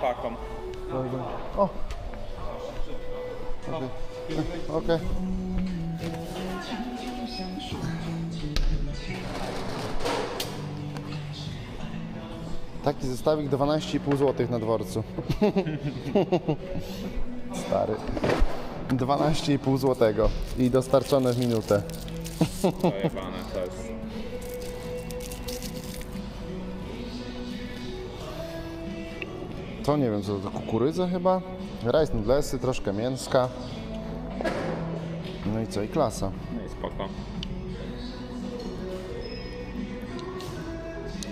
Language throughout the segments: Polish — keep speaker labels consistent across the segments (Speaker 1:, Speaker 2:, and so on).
Speaker 1: chłopakom.
Speaker 2: O! Okej. Okej. Taki zestawik 12,5 zł na dworcu. Stary. 12,5 zł i dostarczone w minutę.
Speaker 1: To
Speaker 2: nie wiem co to, kukurydza chyba? Rice noodlesy, troszkę mięska. No i co, i klasa.
Speaker 1: No i spoko.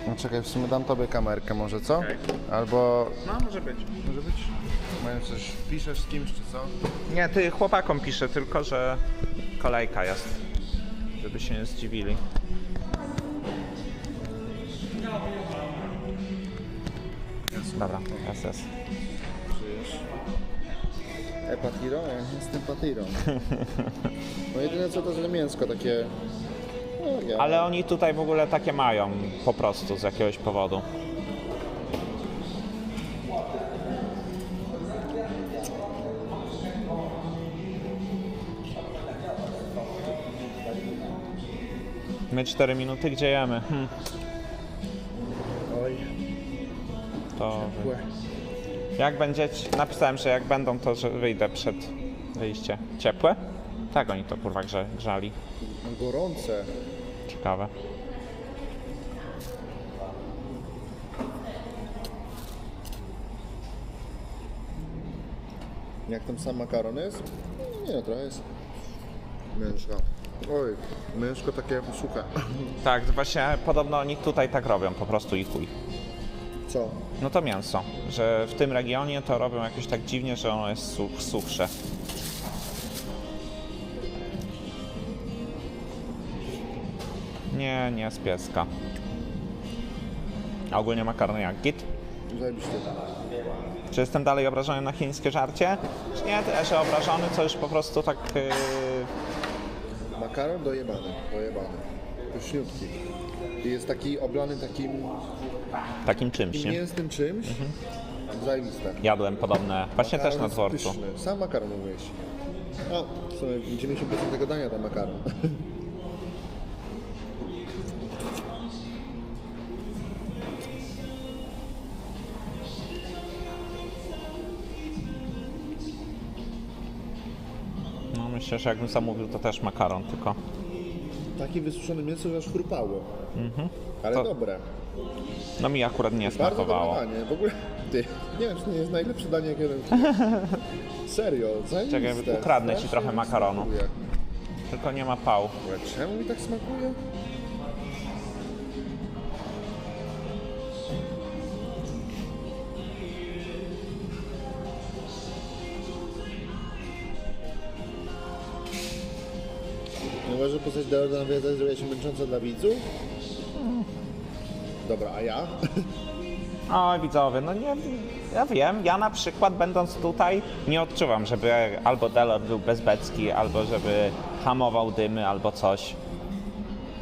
Speaker 2: No czekaj, w sumie dam tobie kamerkę może, co?
Speaker 1: Okej.
Speaker 2: Albo...
Speaker 1: No, może być.
Speaker 2: Może być? Mają coś, piszesz z kimś czy co?
Speaker 1: Nie, ty chłopakom piszę, tylko że kolejka jest. Żeby się nie zdziwili. Dobra, jest.
Speaker 2: Żyjesz? Epatiro? Jestem patiro. No jedyne co to, że mięsko takie... No, ja.
Speaker 1: Ale oni tutaj w ogóle takie mają po prostu z jakiegoś powodu. My 4 minuty gdzie jemy? Hm, to jak będzie, napisałem, że jak będą to, że wyjdę przed wyjście. Ciepłe? Tak oni to kurwa grze, grzali.
Speaker 2: Gorące.
Speaker 1: Ciekawe.
Speaker 2: Jak tam sam makaron jest? Nie no, trochę jest miężka. Oj, miężko takie suche.
Speaker 1: Tak, właśnie podobno oni tutaj tak robią, po prostu i chuj.
Speaker 2: Co?
Speaker 1: No to mięso, że w tym regionie to robią jakoś tak dziwnie, że ono jest such, suchsze. Nie, nie z pieska. A ogólnie makaron jak git?
Speaker 2: Zajebiście.
Speaker 1: Czy jestem dalej obrażony na chińskie żarcie? Czy nie, tyle, że obrażony, co już po prostu tak... Yy...
Speaker 2: Makaron dojebany, dojebany. Pyszniutki. I jest taki oblany takim
Speaker 1: takim czymś, nie?
Speaker 2: mięsnym czymś. Zajebiste.
Speaker 1: Jadłem podobne, właśnie też
Speaker 2: Makaron
Speaker 1: na
Speaker 2: jest
Speaker 1: dworcu.
Speaker 2: Pyszny. Sam makaron mówiłeś. No, w sumie 90% tego dania to makaron.
Speaker 1: No myślę, że jakbym zamówił, to też makaron, tylko...
Speaker 2: Takie wysuszone mięso, że aż chrupało. Ale
Speaker 1: To-
Speaker 2: dobre.
Speaker 1: No mi akurat nie
Speaker 2: Bardzo dobre
Speaker 1: smakowało.
Speaker 2: danie. W ogóle, ty, nie wiem, czy to nie jest najlepsze danie, jakie jadłem. Serio, zajebiste.
Speaker 1: Czekaj, ukradnę ci
Speaker 2: Strasznie
Speaker 1: trochę
Speaker 2: mi
Speaker 1: makaronu.
Speaker 2: smakuje.
Speaker 1: Tylko nie ma pał.
Speaker 2: Ale czemu mi tak smakuje? Że postać Deorda nawiązać zrobiła się męcząca dla widzów? Dobra, a ja?
Speaker 1: Oj, widzowie, no nie, ja wiem, ja na przykład będąc tutaj nie odczuwam, żeby albo Delor był bezbecki, albo żeby hamował dymy, albo coś.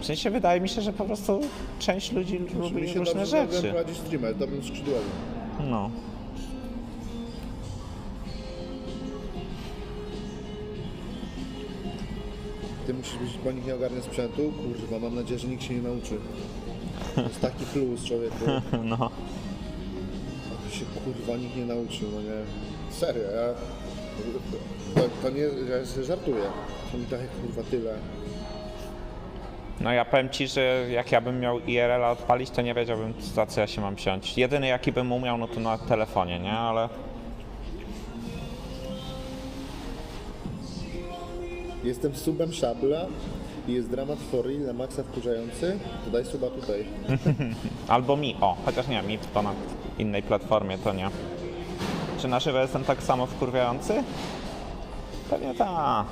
Speaker 1: W sensie wydaje mi się, że po prostu część ludzi
Speaker 2: Mi
Speaker 1: lubi
Speaker 2: się
Speaker 1: różne
Speaker 2: dobrze
Speaker 1: rzeczy.
Speaker 2: prowadzić streamer, dobrym skrzydłowym.
Speaker 1: No.
Speaker 2: Bo nikt nie ogarnia sprzętu. Kurwa, mam nadzieję, że nikt się nie nauczy. To jest taki plus, człowieku.
Speaker 1: No.
Speaker 2: A się kurwa nikt nie nauczył, no nie. Serio, ja... To, to nie, ja sobie żartuję. To mi daje kurwa tyle.
Speaker 1: No ja powiem ci, że jak ja bym miał IRL-a odpalić, to nie wiedziałbym za co ja się mam wziąć. Jedyny jaki bym umiał, no to na telefonie, nie? Ale
Speaker 2: Jestem subem Szabla i jest dramat for real na maksa wkurzający, to daj suba tutaj.
Speaker 1: Albo mi, o, chociaż nie, mi to na innej platformie to nie. Czy na żywo jestem tak samo wkurwiający? Pewnie tak.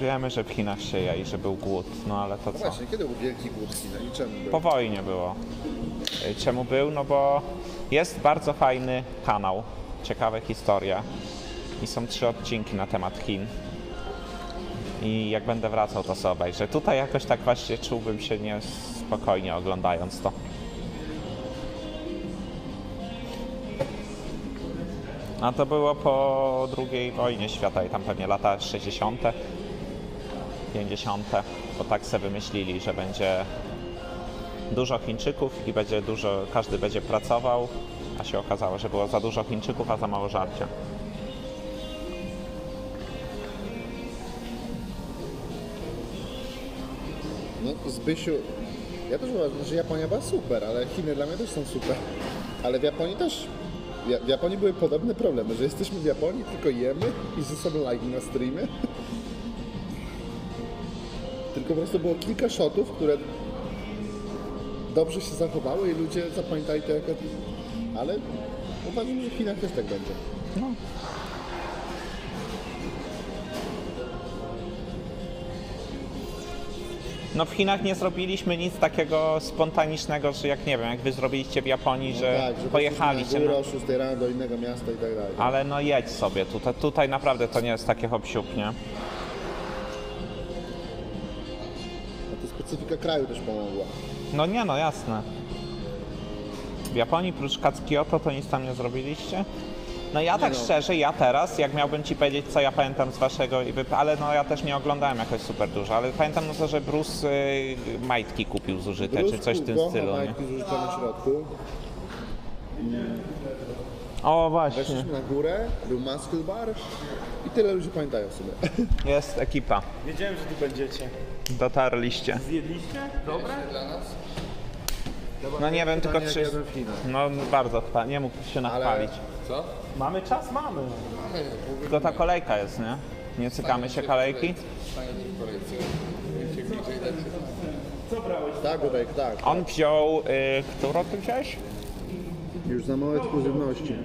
Speaker 1: Wiemy, że w Chinach się je i że był głód, no ale to co?
Speaker 2: Właśnie, kiedy był wielki głód w Chinach i czemu był?
Speaker 1: Po wojnie było. Czemu był? No bo jest bardzo fajny kanał, ciekawe historie i są trzy odcinki na temat Chin. I jak będę wracał, to sobie obejrzę. Tutaj jakoś tak właśnie czułbym się niespokojnie oglądając to. A to było po II wojnie świata i tam pewnie lata 60., 50., bo tak sobie wymyślili, że będzie dużo Chińczyków i będzie dużo, każdy będzie pracował, a się okazało, że było za dużo Chińczyków, a za mało żarcia.
Speaker 2: No, Zbysiu, ja też uważam, że Japonia była super, ale Chiny dla mnie też są super. Ale w Japonii też, w Japonii były podobne problemy, że jesteśmy w Japonii, tylko jemy i ze sobą lajki na streamie. Tylko po prostu było kilka shotów, które dobrze się zachowały i ludzie zapamiętali to jako... Ale uważam, że w Chinach też tak będzie.
Speaker 1: No w Chinach nie zrobiliśmy nic takiego spontanicznego, że jak nie wiem, jak wy zrobiliście w Japonii, że
Speaker 2: tak, że
Speaker 1: pojechaliście.
Speaker 2: Na
Speaker 1: No,
Speaker 2: górę o 6 rano do innego miasta i tak dalej.
Speaker 1: ale no jedź sobie tutaj. Tutaj naprawdę to nie jest takie hop nie?
Speaker 2: A to specyfika kraju też pomogła.
Speaker 1: No nie, no jasne. W Japonii prócz Kyoto to nic tam nie zrobiliście? No ja tak
Speaker 2: no.
Speaker 1: szczerze, ja teraz, jak miałbym ci powiedzieć, co ja pamiętam z waszego, ale no ja też nie oglądałem jakoś super dużo, ale pamiętam no to, że Bruce y, majtki kupił zużyte, czy coś w tym stylu, nie?
Speaker 2: majtki zużyte na środku.
Speaker 1: O właśnie,
Speaker 2: Weszliśmy na górę, był muscle bar i tyle ludzi pamiętają w sumie.
Speaker 1: jest ekipa,
Speaker 3: Wiedziałem, że tu będziecie.
Speaker 1: Dotarliście.
Speaker 3: Zjedliście? Dobre?
Speaker 1: No nie wiem, tylko czy...
Speaker 2: w.
Speaker 1: No bardzo chwa, nie mógł się nachwalić.
Speaker 2: Co?
Speaker 3: Mamy czas? Mamy.
Speaker 1: Tylko ta kolejka jest, nie? Nie cykamy się kolejki?
Speaker 3: Co brałeś?
Speaker 2: Tak, Rudek, tak.
Speaker 1: On wziął, y, którą ty wziąłeś?
Speaker 2: Już za małe ekskluzywności.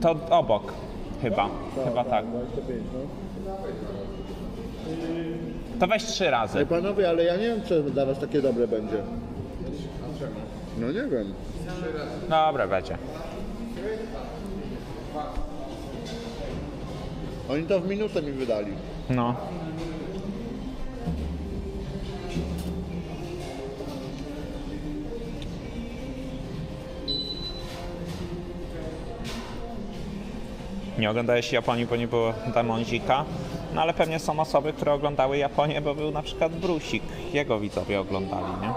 Speaker 1: To obok, chyba, chyba tak.
Speaker 2: 25, no.
Speaker 1: To weź trzy razy.
Speaker 2: Ej panowie, ale ja nie wiem, czy dla was takie dobre będzie. No nie wiem.
Speaker 1: Dobra, będzie.
Speaker 2: Oni to w minutę mi wydali.
Speaker 1: No. Nie oglądałeś Japonii, bo nie było Damonzika. No ale pewnie są osoby, które oglądały Japonię, bo był na przykład Brusik. Jego widzowie oglądali, nie?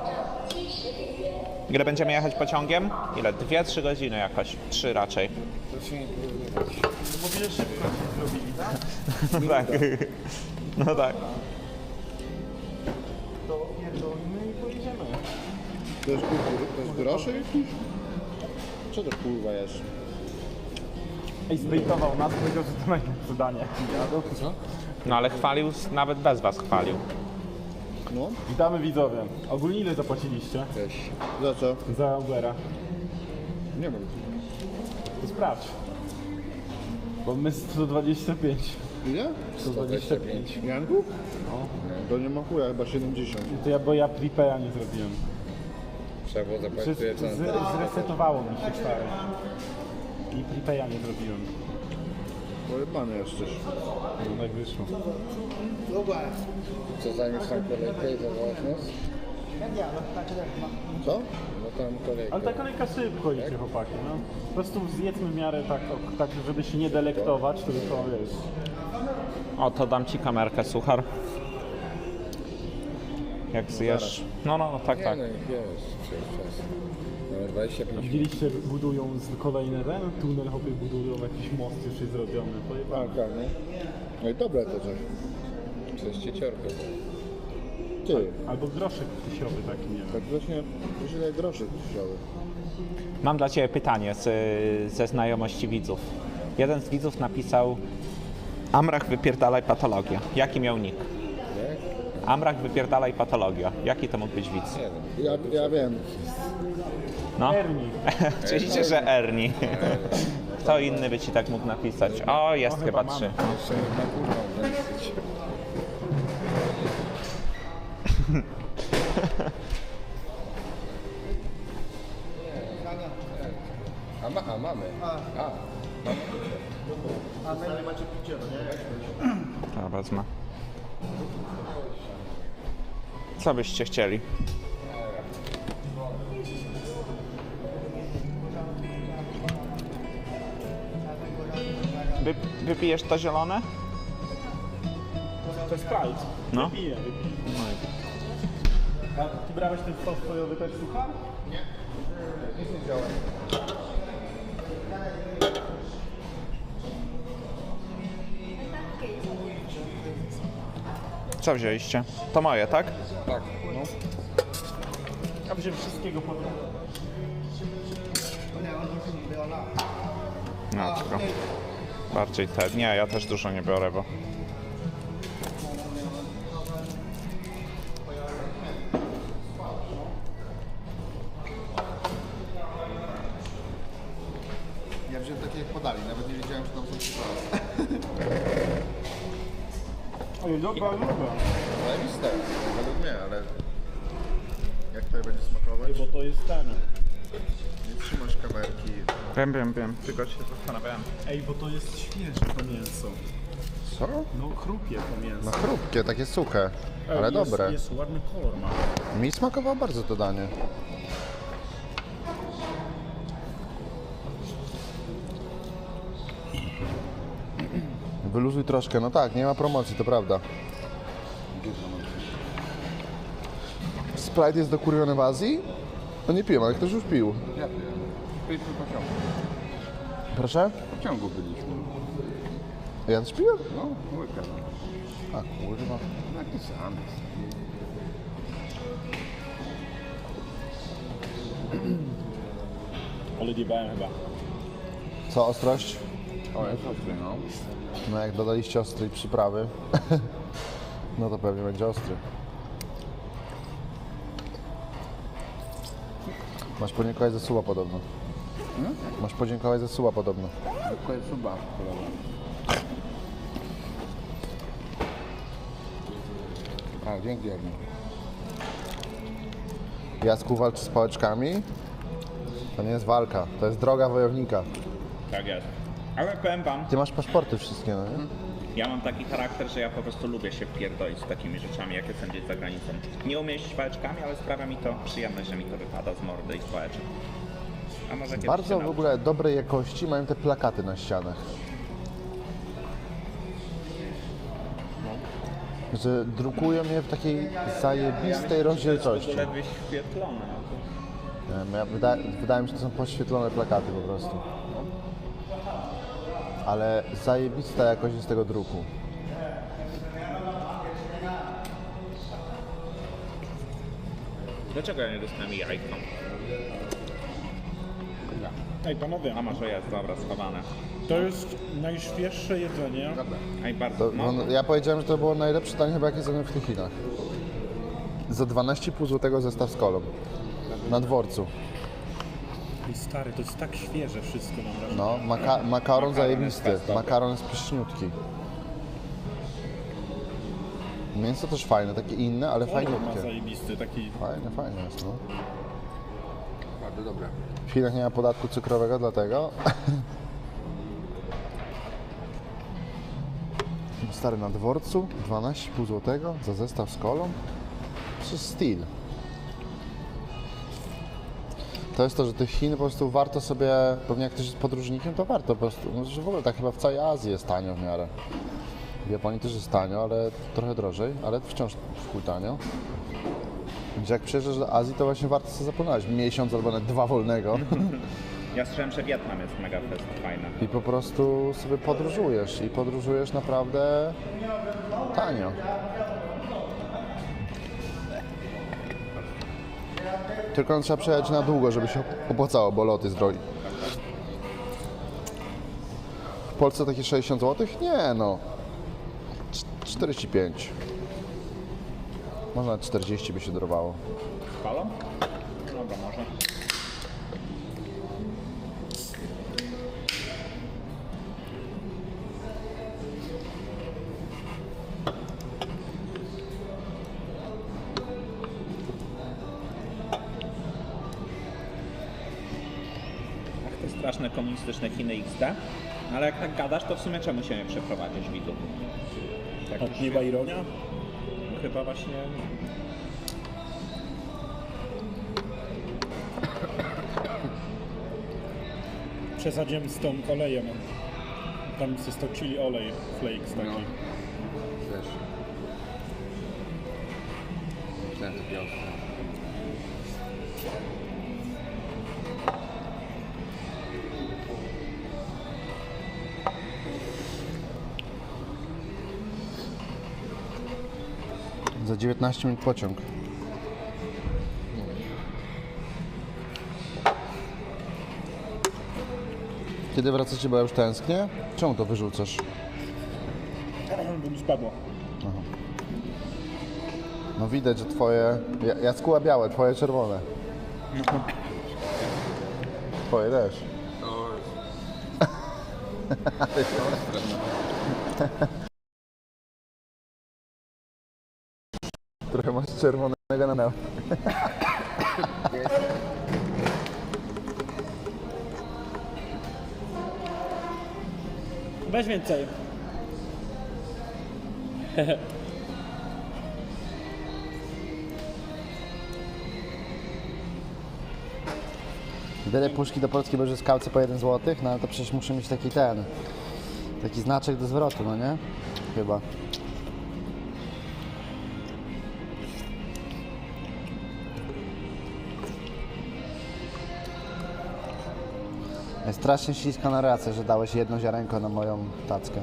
Speaker 1: Ile będziemy jechać pociągiem? Ile? Dwie, trzy godziny jakoś. Trzy raczej.
Speaker 3: Bo wiele szybko zrobili, tak?
Speaker 1: No tak. No tak.
Speaker 3: To pierdolimy i pojedziemy.
Speaker 2: To jest, to jest groszy jakiś? Co to kurwa jest?
Speaker 3: Ej, zbejtował nas, powiedział, że to najlepsze danie, jadą. Co?
Speaker 1: No ale chwalił, nawet bez was chwalił.
Speaker 2: No,
Speaker 3: Witamy widzowie. Ogólnie ile zapłaciliście
Speaker 2: też. Za co?
Speaker 3: za Ubera?
Speaker 2: Nie wiem.
Speaker 3: To sprawdź. Bo my 125.
Speaker 2: Ile?
Speaker 3: 125.
Speaker 2: Janku? No. To nie ma chuja, chyba 70.
Speaker 3: To ja, bo ja prepaya nie zrobiłem.
Speaker 4: Trzeba było zapłacić
Speaker 3: z, zresetowało mi się stary. I prepaya nie zrobiłem.
Speaker 2: Pojebany jesteś.
Speaker 3: No tak wyszło.
Speaker 4: Co zajmiesz tam kolejkę i zawołasz nas?
Speaker 2: Co?
Speaker 4: No tam kolejkę.
Speaker 3: Ale ta kolejka szybko idzie chłopaki, no. Po prostu zjedzmy w miarę tak, o- tak żeby się nie delektować, tylko wiesz.
Speaker 1: O, to dam ci kamerkę, suchar. Jak zjesz. No, no, no, tak,
Speaker 4: Nie
Speaker 1: tak.
Speaker 4: no, przecież czas. Mamy 25
Speaker 3: Widzieliście, budują z kolejny tunel, chłopie budują jakiś most już jest zrobiony. Pojebane.
Speaker 2: Tak, tak, no. No i dobre to coś.
Speaker 4: przez cieciorkę.
Speaker 2: Ty,
Speaker 3: Albo groszek tysiowy taki, nie wiem.
Speaker 2: tak właśnie źle groszy wziąły.
Speaker 1: Mam dla ciebie pytanie z, ze znajomości widzów. Jeden z widzów napisał Amrach wypierdalaj patologia. Jaki miał nick?
Speaker 4: Nie?
Speaker 1: Amrach wypierdalaj patologia. Jaki to mógł być widz?
Speaker 4: Nie wiem.
Speaker 2: Ja, ja wiem.
Speaker 1: No,
Speaker 3: Ernie.
Speaker 1: oczywiście, że Ernie. Kto inny by ci tak mógł napisać? O, jest chyba
Speaker 3: chyba
Speaker 1: trzy.
Speaker 4: Jeszcze na górną wędzyć. A, ma, a mamy. A.
Speaker 1: To wezmę. Co byście chcieli? Wy, wypijesz to zielone?
Speaker 3: To jest Sprite.
Speaker 1: No.
Speaker 3: Wypiję, wypiję. A ty brałeś ten sos sojowy też suchar?
Speaker 1: Co wzięliście? To moje, tak?
Speaker 4: Tak.
Speaker 3: Ja wziąłem wszystkiego po trochu.
Speaker 1: No, tylko bardziej te. Nie, ja też dużo nie biorę, bo
Speaker 2: Ja wziąłem takie jak podali, nawet nie wiedziałem, że tam są przyprawy.
Speaker 3: Oj, dobra, dobra.
Speaker 2: Zajebiste, według mnie, ale jak to będzie smakować?
Speaker 3: Bo to jest ten.
Speaker 2: Nie trzymasz kamerki.
Speaker 1: Wiem, wiem, wiem. Tylko się zastanawiałem.
Speaker 3: Ej, bo to jest świeże to mięso.
Speaker 2: Co?
Speaker 3: No chrupie to mięso.
Speaker 2: No chrupkie, takie suche,
Speaker 3: Ej,
Speaker 2: ale
Speaker 3: jest,
Speaker 2: dobre.
Speaker 3: Jest ładny kolor ma.
Speaker 2: Mi smakowało bardzo to danie. Wyluzuj troszkę, no tak, nie ma promocji, to prawda. Sprite jest dokurwiony w Azji? No nie piłem, ale ktoś już pił.
Speaker 4: Ja wiem. Byliśmy po ciągu.
Speaker 2: Proszę?
Speaker 4: Po ciągu byliśmy.
Speaker 2: Ja też piłem?
Speaker 4: No, łyka.
Speaker 2: A kurwa.
Speaker 4: Ty sam jest.
Speaker 3: Ale nie bałem chyba.
Speaker 2: Co, ostrość?
Speaker 4: O, jest ostry, no.
Speaker 2: No jak dodaliście ostrej przyprawy, no to pewnie będzie ostry. Masz podziękować za suła podobno. Masz podziękować za suła podobno.
Speaker 4: To jest suba. A, dzięki Jarno.
Speaker 2: Jacku walczy z pałeczkami. To nie jest walka, to jest droga wojownika.
Speaker 1: Tak jest. Ale powiem wam,
Speaker 2: Ty masz paszporty wszystkie, no nie?
Speaker 1: ja mam taki charakter, że ja po prostu lubię się wpierdolić z takimi rzeczami, jakie są gdzieś za granicą. Nie umiem jeść pałeczkami, ale sprawia mi to przyjemność, że mi to wypada z mordy i z pałeczek. A może kiedyś się
Speaker 2: Bardzo w ogóle dobrej jakości mają te plakaty na ścianach. Że drukują je w takiej zajebistej rozdzielczości.
Speaker 1: Ledwie świetlone.
Speaker 2: Nie wiem, Ja, wyda, wydaje mi się, że to są poświetlone plakaty po prostu. Ale zajebista jakość jest tego druku.
Speaker 1: Dlaczego ja nie dostałem jajką?
Speaker 3: Ej, panowie,
Speaker 1: A może jest, dobra, schowane.
Speaker 3: to jest najświeższe jedzenie.
Speaker 1: Ej, bardzo,
Speaker 2: To,
Speaker 1: no,
Speaker 2: no, ja powiedziałem, że to było najlepsze danie chyba jakie zjadłem w tych Chinach. Za 12,5 zł zestaw z kolą. Na dworcu.
Speaker 3: Ej, stary, to jest tak świeże wszystko mam wrażenie.
Speaker 2: No, maka makaron zajebisty.
Speaker 1: dobry.
Speaker 2: Makaron jest pyszniutki. Mięso też fajne, takie inne, ale
Speaker 3: Kolor ma
Speaker 2: fajniutkie.
Speaker 3: zajebisty, taki...
Speaker 2: Fajne, fajne jest, no.
Speaker 4: Bardzo dobre.
Speaker 2: W Chinach nie ma podatku cukrowego, dlatego. Stary na dworcu, 12,5 zł za zestaw z kolą. To jest styl. To jest to, że tych Chin po prostu warto sobie, pewnie jak ktoś jest podróżnikiem, to warto po prostu, no, że w ogóle tak chyba w całej Azji jest tanio w miarę. W Japonii też jest tanio, ale trochę drożej, ale wciąż w tanio. Więc jak przyjeżdżasz do Azji, to właśnie warto sobie zaplanować miesiąc albo nawet dwa wolnego
Speaker 1: ja słyszałem, że Wietnam jest mega fest, fajny.
Speaker 2: i po prostu sobie podróżujesz i podróżujesz naprawdę tanio. Tylko trzeba przejechać na długo, żeby się opłacało, bo loty z drogi. W Polsce takie 60 zł? Nie no. Cz- 45. Można nawet 40 by się dorwało.
Speaker 1: Palą? Dobra, może. Ach, te straszne komunistyczne Chiny XD. Ale jak tak gadasz, to w sumie czemu się nie przeprowadzić, widu? Tak
Speaker 3: A
Speaker 1: już
Speaker 3: ironia?
Speaker 1: chyba właśnie
Speaker 3: przesadziłem z tą olejem. Tam się stoczyli olej, flakes taki.
Speaker 4: No. Wiesz.
Speaker 2: Za 19 minut pociąg. Kiedy wracacie, bo ja już tęsknię? Czemu to wyrzucasz?
Speaker 3: Bo mi spadło.
Speaker 2: No widać, że twoje... Ja, Jackuła białe, twoje czerwone. Twoje też.
Speaker 4: To
Speaker 2: Trochę masz czerwonego na neo.
Speaker 3: Weź więcej.
Speaker 2: Byle puszki do Polski będzie skałce po 1 zł, no ale to przecież muszę mieć taki ten... Taki znaczek do zwrotu, no nie? Chyba. Strasznie śliska narracja, że dałeś jedno ziarenko na moją tackę.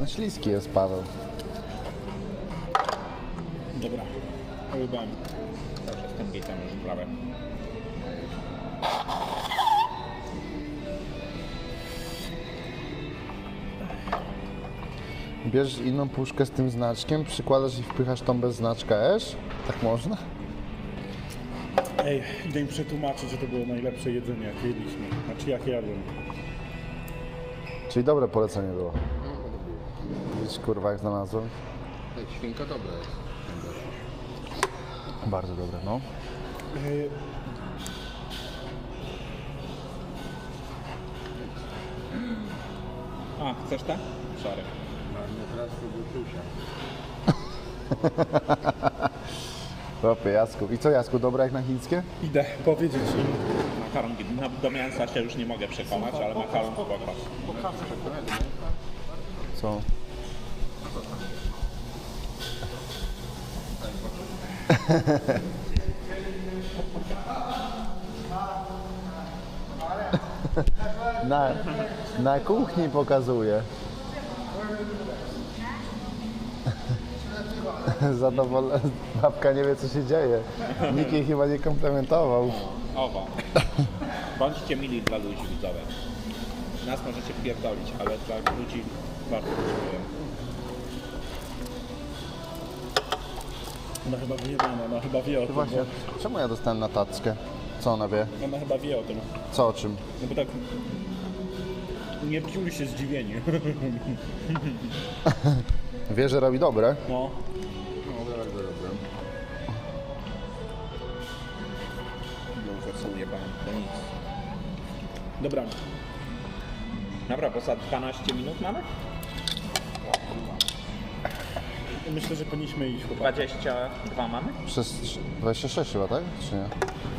Speaker 2: No śliski jest Paweł.
Speaker 3: Dobra. Ujebałem.
Speaker 1: Dobrze, z tym gitem już prawie.
Speaker 2: Bierzesz inną puszkę z tym znaczkiem, przykładasz i wpychasz tą bez znaczka Esz? Tak można?
Speaker 3: Ej, idę im przetłumaczyć, że to było najlepsze jedzenie, jakie jedliśmy. Znaczy jak jadłem.
Speaker 2: Czyli dobre polecenie było. Widzisz kurwa jak znalazłem?
Speaker 4: Ej, świnka dobra jest.
Speaker 2: Bardzo dobre, no.
Speaker 3: Ej,
Speaker 1: A, chcesz tak? Sorry.
Speaker 4: No teraz robił Tusia.
Speaker 2: Chłopie, Jasku. I co Jasku, dobre jak na chińskie?
Speaker 3: idę powiedzieć im.
Speaker 1: Makaron, no, do mięsa się już nie mogę przekonać, ale makaron spoko.
Speaker 2: Co? Na, na kuchni pokazuje. Zadowolona. Babka nie wie co się dzieje. Nikt jej chyba nie komplementował.
Speaker 1: Owo. Bądźcie mili dla ludzi widzowie. Nas możecie pierdolić, ale dla ludzi bardzo dziękuję.
Speaker 3: Ona chyba wyjebana, ona chyba wie o tym.
Speaker 2: Właśnie, czemu ja dostałem na tackę? Co ona wie?
Speaker 3: Bo ona chyba wie o tym.
Speaker 2: Co o czym?
Speaker 3: No bo tak... Nie czuli się zdziwieni.
Speaker 2: Wie, że robi dobre.
Speaker 3: No.
Speaker 4: No
Speaker 3: Dobra.
Speaker 1: Dobra, bo za 12 minut mamy?
Speaker 3: Myślę, że powinniśmy iść chłopak.
Speaker 1: 22 mamy?
Speaker 2: Przez 26 chyba, tak? Czy nie?